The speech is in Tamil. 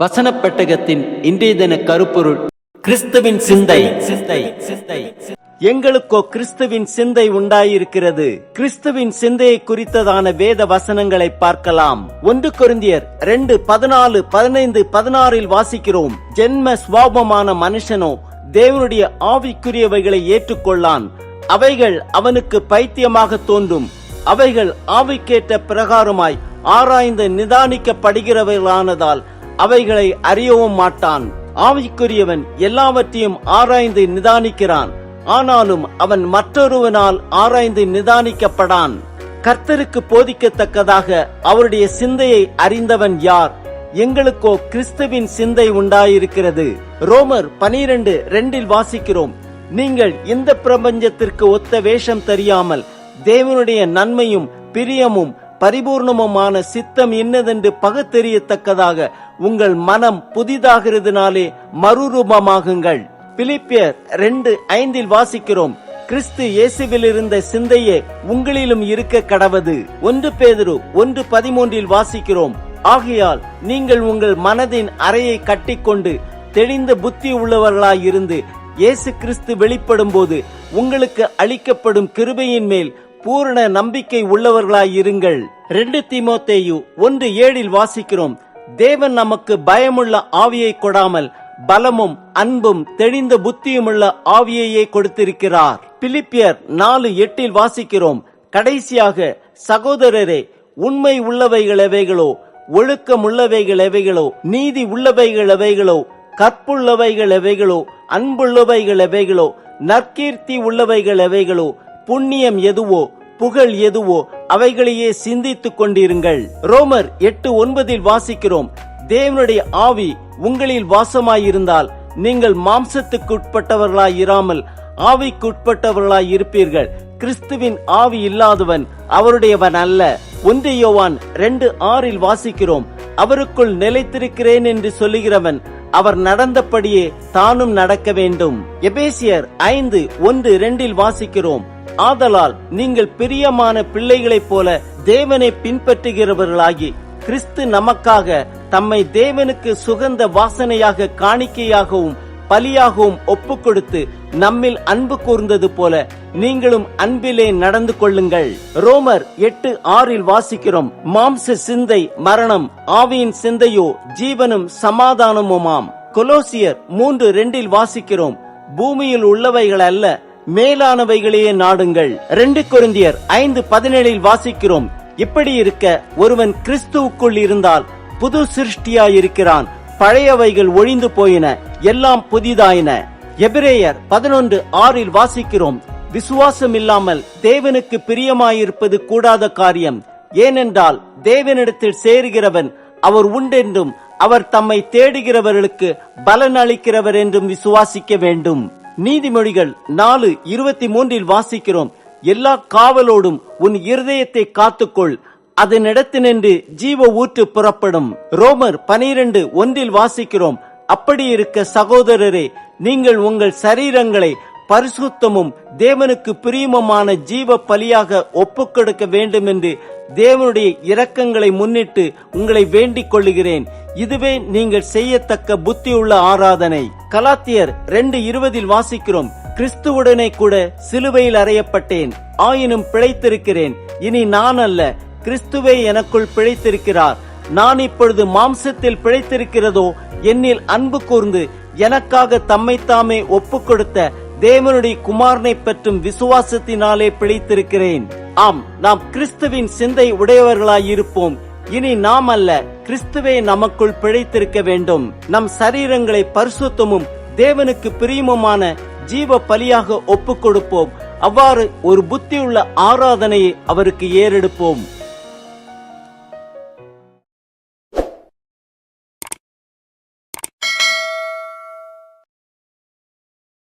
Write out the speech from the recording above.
வசன பெட்டகத்தின் இன்றைய தின கருப்பொருள் கிறிஸ்துவின் சிந்தை. சிந்தை சிந்தை எங்களுக்கோ கிறிஸ்துவின் சிந்தை உண்டாயிருக்கிறது. கிறிஸ்துவின் சிந்தையை குறித்ததான வேத வசனங்களை பார்க்கலாம். ஒன்று கொருந்தியர் ரெண்டு பதினாலு பதினைந்து பதினாறில் வாசிக்கிறோம். ஜென்ம சுவாபமான மனுஷனோ தேவனுடைய ஆவிக்குரியவைகளை ஏற்றுக்கொள்ளான். அவைகள் அவனுக்கு பைத்தியமாக தோன்றும். அவைகள் ஆவிக்கேற்ற பிரகாரமாய் ஆராய்ந்து நிதானிக்கப்படுகிறவர்களானதால் அவைகளை அறியவும் மாட்டான். ஆவிக்குரியவன் எல்லாவற்றையும் ஆராய்ந்து நிதானிக்கிறான். ஆனாலும் அவன் மற்றொருவனால் ஆராய்ந்து நிதானிக்கப்படான். கர்த்தருக்கு போதிக்கத்தக்கதாக அவருடைய சிந்தையை அறிந்தவன் யார்? எங்களுக்கோ கிறிஸ்துவின் சிந்தை உண்டாயிருக்கிறது. ரோமர் பனிரெண்டு ரெண்டில் வாசிக்கிறோம். நீங்கள் இந்த பிரபஞ்சத்திற்கு ஒத்த வேஷம் தெரியாமல் தேவனுடைய நன்மையும் பிரியமும் பரிபூர்ணமுமான சித்தம் என்னதென்று பகுத்தெறியத்தக்கதாக உங்கள் மனம் புதிதாகிறதுனாலே மறுரூபமாகுங்கள். பிலிப்பியர் ரெண்டு ஐந்தில் வாசிக்கிறோம். கிறிஸ்து இயேசுவில் இருந்த சிந்தையே உங்களிலும் இருக்க கடவது. ஒன்று பேதுரு ஒன்று பதிமூன்றில் வாசிக்கிறோம். ஆகையால் நீங்கள் உங்கள் மனதின் அறையை கட்டிக்கொண்டு தெளிந்த புத்தி உள்ளவர்களாய் இருந்து இயேசு கிறிஸ்து வெளிப்படும் போது உங்களுக்கு அளிக்கப்படும் கிருபையின் மேல் பூரண நம்பிக்கை உள்ளவர்களாய் இருங்கள். ரெண்டு தீமோத்தேயு ஒன்று ஏழில் வாசிக்கிறோம். தேவன் நமக்கு பயமுள்ள ஆவியை கொடாமல் பலமும் அன்பும் தெளிந்த புத்தியுமுள்ள ஆவியையே கொடுத்திருக்கிறார். பிலிப்பியர் நாலு எட்டில் வாசிக்கிறோம். கடைசியாக சகோதரரே உண்மை உள்ளவைகள் எவைகளோ ஒழுக்கம் உள்ளவைகள் எவைகளோ நீதி உள்ளவைகள் எவைகளோ கற்புள்ளவைகள் எவைகளோ அன்புள்ளவைகள் எவைகளோ நற்கீர்த்தி உள்ளவைகள் எவைகளோ புண்ணியம் எதுவோ புகழ் எதுவோ அவைகளையே சிந்தித்துக் கொண்டிருங்கள். ரோமர் எட்டு ஒன்பதில் வாசிக்கிறோம் தேவனுடைய ஆவி உங்களில் வாசமாயிருந்தால் நீங்கள் மாம்சத்துக்குட்பட்டவர்களாய் இராமல் ஆவிக்குட்பட்டவர்களாய் இருப்பீர்கள் கிறிஸ்துவின் ஆவி இல்லாதவன் அவருடையவன் அல்ல. ஒன்று யோவான் ரெண்டு ஆறில் வாசிக்கிறோம் அவருக்குள் நிலைத்திருக்கிறேன் என்று சொல்லுகிறவன் அவர் நடந்தபடியே தானும் நடக்க வேண்டும். எபேசியர் ஐந்து ஒன்று ரெண்டில் வாசிக்கிறோம் ஆதலால் நீங்கள் பிரியமான பிள்ளைகளைப் போல தேவனை பின்பற்றுகிறவர்களாகி கிறிஸ்து நமக்காக தம்மை தேவனுக்கு சுகந்த வாசனையாக காணிக்கையாகவும் பலியாகவும் ஒப்பு கொடுத்து நம்மில் அன்பு கூர்ந்தது போல நீங்களும் அன்பிலே நடந்து கொள்ளுங்கள். ரோமர் எட்டு ஆறில் வாசிக்கிறோம் மாம்ச சிந்தை மரணம் ஆவியின் சிந்தையோ ஜீவனும் சமாதானமுமாம். கொலோசியர் மூன்று ரெண்டில் வாசிக்கிறோம் பூமியில் உள்ளவைகள் அல்ல மேலானவைகளையே நாடுங்கள். ரெண்டு கொருந்தியர் ஐந்து பதினேழில் வாசிக்கிறோம். இப்படி இருக்க ஒருவன் கிறிஸ்துவுக்குள் இருந்தால் புது சிருஷ்டியாயிருக்கிறான். பழையவைகள் ஒழிந்து போயின எல்லாம் புதிதாயின. எபிரேயர் பதினொன்று ஆறில் வாசிக்கிறோம். விசுவாசம் இல்லாமல் தேவனுக்கு பிரியமாயிருப்பது கூடாத காரியம். ஏனென்றால் தேவனிடத்தில் சேருகிறவன் அவர் உண்டென்றும் அவர் தம்மை தேடுகிறவர்களுக்கு பலன் அளிக்கிறவர் என்றும் விசுவாசிக்க வேண்டும். நீதிமொழிகள் நாலு இருபத்தி மூன்றில் வாசிக்கிறோம். எல்லா காவலோடும் உன் இருதயத்தை காத்துக்கொள். அதனிடத்தினின்று ஜீவ ஊற்று புறப்படும். ரோமர் பனிரெண்டு ஒன்றில் வாசிக்கிறோம். அப்படி இருக்க சகோதரரே நீங்கள் உங்கள் சரீரங்களை பரிசுத்தமும் தேவனுக்கு பிரியமுமான ஜீவ பலியாக ஒப்புக்கொடுக்க வேண்டும் என்று தேவனுடைய இரக்கங்களை முன்னிட்டு உங்களை வேண்டிக் கொள்ளுகிறேன். இதுவே நீங்கள் செய்யத்தக்க புத்தியுள்ள ஆராதனை. கலாத்தியர் ரெண்டு இருபதில் வாசிக்கிறோம். கிறிஸ்துவுடனே கூட சிலுவையில் அறையப்பட்டேன். ஆயினும் பிழைத்திருக்கிறேன். இனி நான் அல்ல கிறிஸ்துவே எனக்குள் பிழைத்திருக்கிறார். நான் இப்பொழுது மாம்சத்தில் பிழைத்திருக்கிறதோ என்னில் அன்பு கூர்ந்து எனக்காக தம்மைத்தாமே ஒப்பு கொடுத்த தேவனுடைய குமாரனை பற்றும் விசுவாசத்தினாலே பிழைத்திருக்கிறேன். ஆம் நாம் கிறிஸ்துவின் சிந்தை உடையவர்களாயிருப்போம். இனி நாம் அல்ல கிறிஸ்துவே நமக்குள் பிழைத்திருக்க வேண்டும். நம் சரீரங்களை பரிசுத்தமும் தேவனுக்கு பிரியமுமான ஜீவ பலியாக ஒப்புக் கொடுப்போம் அவ்வாறு ஒரு புத்தியுள்ள ஆராதனையை அவருக்கு ஏறெடுப்போம்.